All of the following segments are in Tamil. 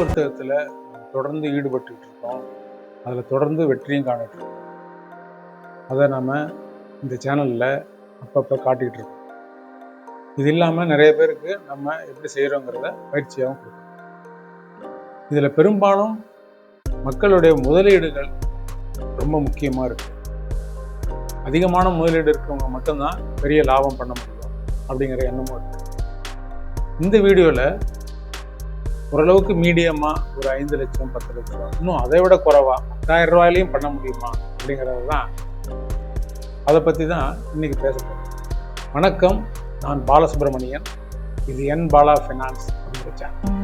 வர்த்தகத்தில் தொடர்ந்து ஈடுபட்டு இருக்கோம். அதில் தொடர்ந்து வெற்றியும் காணிட்டு இருக்கோம் அதை நம்ம இந்த சேனலில் அப்பப்போ காட்டிகிட்டு இருக்கோம். இது இல்லாமல் நிறைய பேருக்கு நம்ம எப்படி செய்கிறோங்கிறத பயிற்சியாகவும் கொடுக்கணும் இதில் பெரும்பாலும் மக்களுடைய முதலீடுகள் ரொம்ப முக்கியமாக இருக்கு. அதிகமான முதலீடு இருக்கிறவங்க மட்டும்தான் பெரிய லாபம் பண்ண முடியும் அப்படிங்கிற எண்ணமும் இருக்கு. இந்த வீடியோவில் ஓரளவுக்கு மீடியமாக ஒரு ஐந்து லட்சம் பத்து லட்சம் இன்னும் அதை விட குறைவா பத்தாயிரம் ரூபாயிலையும் பண்ண முடியுமா அப்படிங்கிறது தான் அதை பற்றி தான் இன்னைக்கு பேச போகிறோம் வணக்கம் நான் பாலசுப்ரமணியன். இது என் பாலா ஃபைனான்ஸ் அப்படிங்கிற சேனல்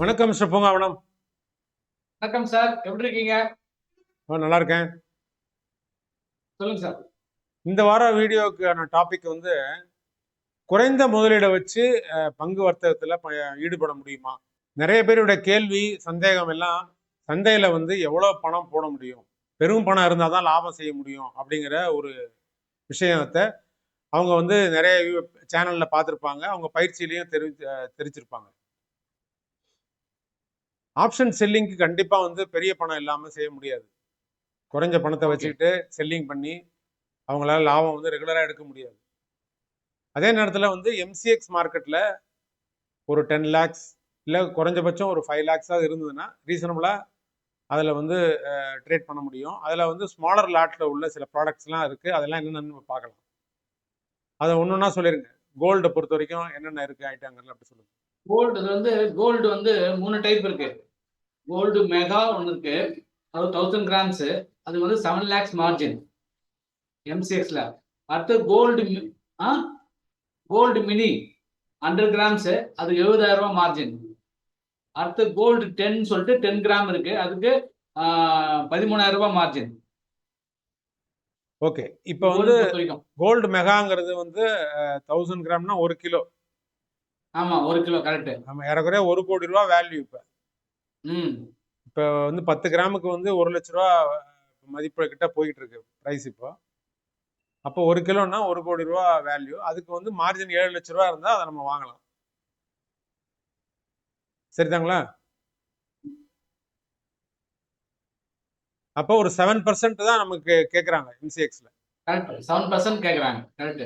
வணக்கம் மிஸ்டர் பூங்காவனம். வணக்கம் சார் எப்படி இருக்கீங்க? நல்லா இருக்கேன். சொல்லுங்க சார். இந்த வார வீடியோக்கான டாபிக் வந்து குறைந்த முதலீடை வச்சு பங்கு வர்த்தகத்தில் ப ஈடுபட முடியுமா? நிறைய பேருடைய கேள்வி சந்தேகம் எல்லாம் சந்தையில் வந்து எவ்வளோ பணம் போட முடியும்? பெரும் பணம் இருந்தால் தான் லாபம் செய்ய முடியும் அப்படிங்கிற ஒரு விஷயத்தை அவங்க வந்து நிறைய சேனலில் பார்த்துருப்பாங்க. அவங்க பயிற்சியிலையும் தெரி அஹ், தெரிஞ்சிருப்பாங்க. ஆப்ஷன் செல்லிங்க்கு கண்டிப்பாக வந்து பெரிய பணம் இல்லாமல் செய்ய முடியாது. குறைஞ்ச பணத்தை. வச்சுக்கிட்டு செல்லிங் பண்ணி அவங்களால லாபம் வந்து ரெகுலராக எடுக்க முடியாது. அதே நேரத்தில் வந்து எம்சிஎக்ஸ் மார்க்கெட்டில் ஒரு டென் லேக்ஸ் இல்லை குறைஞ்சபட்சம் ஒரு ஃபைவ் லேக்ஸாக இருந்ததுன்னா ரீசனபுளாக அதில் வந்து ட்ரேட் பண்ண முடியும். அதில் வந்து ஸ்மாலர் லாட்டில் உள்ள சில ப்ராடக்ட்ஸ்லாம் இருக்குது அதெல்லாம் என்னென்னு நம்ம பார்க்கலாம். அதை ஒன்று ஒன்றா சொல்லிடுங்க கோல்டை பொறுத்த வரைக்கும் என்னென்ன இருக்குது ஐட்டங்கள் அப்படி சொல்லுங்கள் கோல்டு இது வந்து கோல்டு வந்து மூணு டைப் இருக்குது கோல்டு மெகா ஒன்று இருக்குது அது தௌசண்ட் கிராம்ஸு அது வந்து செவன் லேக்ஸ் மார்ஜின் எம்சிஎக்ஸ்ல அடுத்து கோல்டு ஆ? கோல்டு மினி ஹண்ட்ரட் கிராம்ஸ் அது எழுபதாயிரம் ரூபாய் மார்ஜின் அடுத்து கோல்டு டென் சொல்லிட்டு டென் கிராம் இருக்கு. அதுக்கு பதிமூணாயிரம் ரூபாய் மார்ஜின் ஓகே இப்போ வந்து கோல்டு மெகாங்கிறது வந்து தௌசண்ட் கிராம்னா ஒரு கிலோ. ஆமா ஒரு கிலோ கரெக்ட் நம்ம ஏறக்குறைய ஒரு கோடி ரூபா வேல்யூ இப்போ. ம். இப்போ வந்து பத்து கிராமுக்கு வந்து ஒரு லட்ச ரூபா மதிப்பு கிட்ட போயிட்டு இருக்கு ப்ரைஸ் இப்போ. அப்போ ஒரு கிலோன்னா ஒரு கோடி ரூபா வேல்யூ அதுக்கு வந்து மார்ஜின் ஏழு லட்ச ரூபா இருந்தால் அதை நம்ம வாங்கலாம். சரிதாங்களா? அப்போ ஒரு செவன் பர்சன்ட் தான் நமக்கு கேட்குறாங்க கரெக்ட் செவன் பர்சன்ட் கேட்குறாங்க கரெக்ட்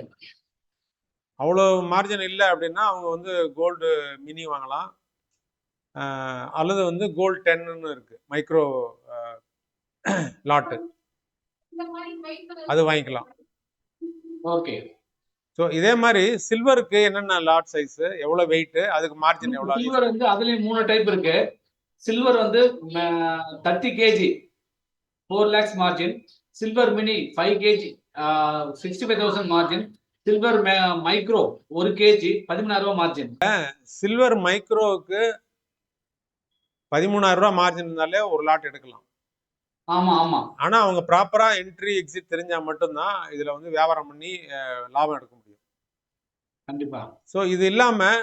அவ்வளோ மார்ஜின் இல்லை அப்படின்னா அவங்க வந்து கோல்டு மினி வாங்கலாம். அல்லது வந்து கோல்டு டென்னு இருக்கு. மைக்ரோ லாட்டு அது வாங்கிக்கலாம். ஓகே. ஸோ இதே மாதிரி சில்வருக்கு என்னென்ன லாட் சைஸ் எவ்வளோ வெயிட் அதுக்கு மார்ஜின் எவ்வளோ சில்வர் வந்து அதுலயும் மூணு டைப் இருக்கு. சில்வர் வந்து thirty KG four lakhs margin silver mini five KG sixty five thousand margin silver micro ஒரு கேஜி பதிமூணாயிரம் ரூபாய் மார்ஜின் சில்வர் மைக்ரோவுக்கு பதிமூணாயிரம் ரூபா மார்ஜின் இருந்தாலே ஒரு லாட் எடுக்கலாம். ஆமா ஆமா. ஆனால் அவங்க ப்ராப்பராக என்ட்ரி எக்ஸிட் தெரிஞ்சால் மட்டும்தான் இதில் வந்து வியாபாரம் பண்ணி லாபம் எடுக்க முடியும். கண்டிப்பா. ஸோ இது இல்லாமல்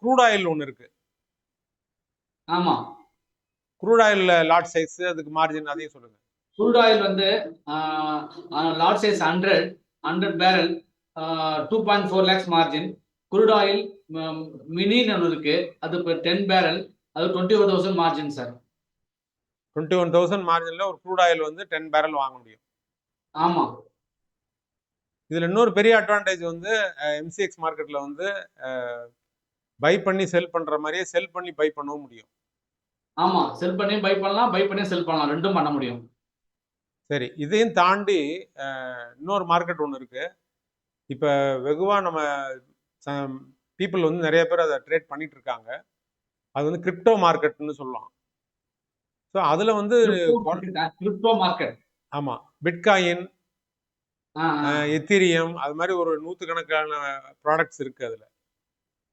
க்ரூட் ஆயில் ஒன்று இருக்கு. ஆமா. க்ரூட் ஆயில் லாட் சைஸ் அதுக்கு மார்ஜின் அதையும் சொல்லுங்க. Crude ஆயில் வந்து large size hundred hundred barrel two point four lakhs margin crude oil மினின்னு ஒன்று இருக்கு. அது இப்போ டென் பேரல் அது twenty four thousand margin sir twenty one thousand மார்ஜினில் ஒரு க்ரூட் ஆயில் வந்து டென் பேரல் வாங்க முடியும். ஆமா. இதில் இன்னொரு பெரிய அட்வான்டேஜ் வந்து எம்சிஎக்ஸ் மார்க்கெட்டில் வந்து பை பண்ணி செல் பண்ணுற மாதிரியே செல் பண்ணி பை பண்ணவும் முடியும். ஆமா செல் பண்ணி பை பண்ணலாம் பை பண்ணி செல் பண்ணலாம் ரெண்டும் பண்ண முடியும். சரி இதையும் தாண்டி இன்னொரு மார்க்கெட் ஒன்று இருக்கு. இப்போ வெகுவாக நம்ம பீப்புள் வந்து நிறைய பேர் அதை ட்ரேட் பண்ணிட்டு இருக்காங்க. அது வந்து கிரிப்டோ மார்க்கெட்னு சொல்லலாம். ஸோ அதில் வந்து கிரிப்டோ மார்க்கெட் ஆமாம் பிட்காயின் எத்திரியம் அது மாதிரி ஒரு நூற்றுக்கணக்கான ப்ராடக்ட்ஸ் இருக்குது அதில்.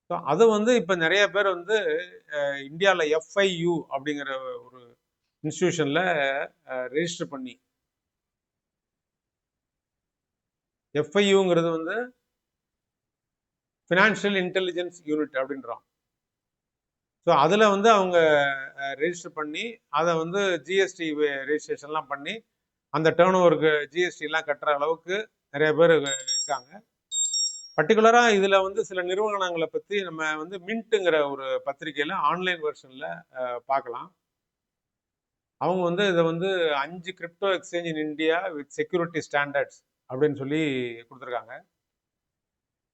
ஸோ அது வந்து இப்போ நிறைய பேர் வந்து இந்தியாவில் எஃப்ஐயு அப்படிங்கிற ஒரு இன்ஸ்டியூஷனில் ரெஜிஸ்டர் பண்ணி. எஃப்ஐயுங்கிறது வந்து ஃபினான்ஷியல் இன்டெலிஜென்ஸ் யூனிட் அப்படின்றோம் ஸோ அதில் வந்து அவங்க ரெஜிஸ்டர் பண்ணி அதை வந்து ஜிஎஸ்டி ரெஜிஸ்ட்ரேஷன்லாம் பண்ணி அந்த டேர்ன் ஓவருக்கு ஜிஎஸ்டிலாம் கட்டுற அளவுக்கு நிறைய பேர் இருக்காங்க. பர்டிகுலராக இதில் வந்து சில நிறுவனங்களை பற்றி நம்ம வந்து மின்ட்டுங்கிற ஒரு பத்திரிக்கையில் ஆன்லைன் வெர்ஷனில் பார்க்கலாம். அவங்க வந்து இதை வந்து அஞ்சு crypto exchange in India with security standards அப்படின்னு சொல்லி கொடுத்துருக்காங்க.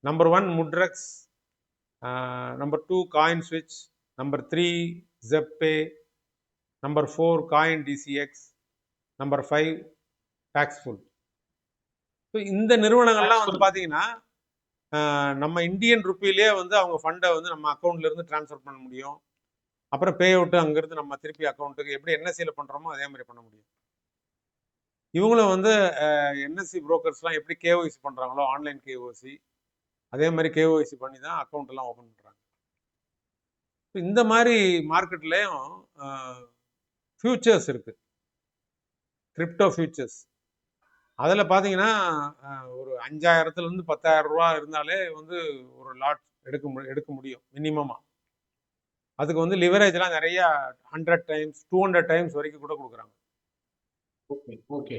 Number one Mudrex number two CoinSwitch number three ZebPay number four CoinDCX number five டாக்ஸ்ஃபுல் so இந்த நிறுவனங்கள்லாம் வந்து பார்த்தீங்கன்னா நம்ம இந்தியன் ருப்பிலே வந்து அவங்க ஃபண்டை வந்து நம்ம அக்கௌண்ட்ல இருந்து ட்ரான்ஸ்ஃபர் பண்ண முடியும். அப்புறம் பே அவுட்டு அங்கேருந்து நம்ம திருப்பி அக்கௌண்ட்டுக்கு எப்படி என்எஸ்சியில் பண்ணுறோமோ அதே மாதிரி பண்ண முடியும். இவங்களும் வந்து என்எஸ்சி புரோக்கர்ஸ்லாம் எப்படி கேஒய்சி பண்ணுறாங்களோ ஆன்லைன் கேஓசி அதே மாதிரி கேஒய்சி பண்ணி தான் அக்கௌண்ட் எல்லாம் ஓப்பன் பண்ணுறாங்க இந்த மாதிரி மார்க்கெட்லேயும் ஃபியூச்சர்ஸ் இருக்குது கிரிப்டோ ஃபியூச்சர்ஸ் அதில் பார்த்தீங்கன்னா ஒரு அஞ்சாயிரத்துலேருந்து பத்தாயிரம் ரூபா இருந்தாலே வந்து ஒரு லாட் எடுக்க மு எடுக்க முடியும் மினிமமாக அதுக்கு வந்து லிவரேஜ்லாம் நிறைய hundred times two hundred times வரைக்கும் கூட கொடுக்குறாங்க. Okay okay.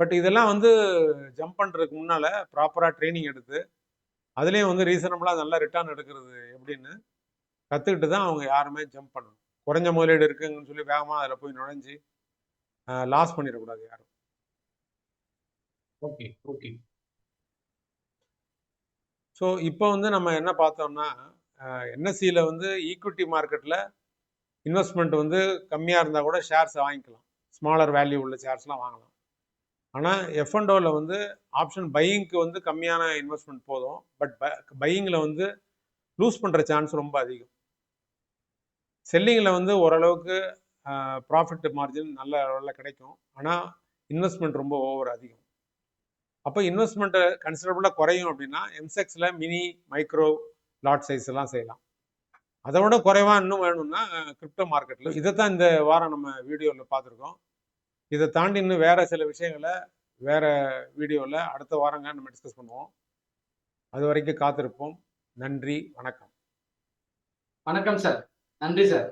பட் இதெல்லாம் வந்து ஜம்ப் பண்ணுறதுக்கு முன்னால் ப்ராப்பராக ட்ரைனிங் எடுத்து அதுலேயும் வந்து ரீசனபிளாக நல்லா ரிட்டர்ன் எடுக்கிறது எப்படின்னு கற்றுக்கிட்டு தான் அவங்க யாருமே ஜம்ப் பண்ணணும். குறைஞ்ச முதலீடு இருக்குங்கன்னு சொல்லி வேகமாக அதில் போய் நுழைஞ்சு லாஸ் பண்ணிடக்கூடாது யாரும். ஓகே ஓகே ஸோ இப்போ வந்து நம்ம என்ன பார்த்தோம்னா என்எஸ்சியில் வந்து ஈக்விட்டி மார்க்கெட்டில் இன்வெஸ்ட்மெண்ட் வந்து கம்மியாக இருந்தால் கூட ஷேர்ஸ் வாங்கிக்கலாம். ஸ்மாலர் வேல்யூ உள்ள ஷேர்ஸ்லாம் வாங்கலாம். ஆனால் எஃப்என்டோவில் வந்து ஆப்ஷன் பையிங்க்கு வந்து கம்மியான இன்வெஸ்ட்மெண்ட் போதும். பட் பையிங்கில் வந்து லூஸ் பண்ணுற சான்ஸ் ரொம்ப அதிகம். செல்லிங்கில் வந்து ஓரளவுக்கு ப்ராஃபிட் மார்ஜின் நல்ல அளவில் கிடைக்கும். ஆனால் இன்வெஸ்ட்மெண்ட் ரொம்ப ஓவர் அதிகம். அப்போ இன்வெஸ்ட்மெண்ட்டை கன்சிடரபுளாக குறையும் அப்படின்னா எம்செக்ஸில் மினி மைக்ரோ லாட் சைஸ் எல்லாம் செய்யலாம். அதை விட குறைவாக இன்னும் வேணும்னா கிரிப்டோ மார்க்கெட்டில் இதை தான் இந்த வாரம் நம்ம வீடியோவில் பார்த்துருக்கோம். இதை தாண்டி இன்னும் வேறு சில விஷயங்களை வேற வீடியோவில் அடுத்த வாரங்க நம்ம டிஸ்கஸ் பண்ணுவோம். அது வரைக்கும் காத்திருப்போம். நன்றி. வணக்கம். வணக்கம் சார் நன்றி சார்.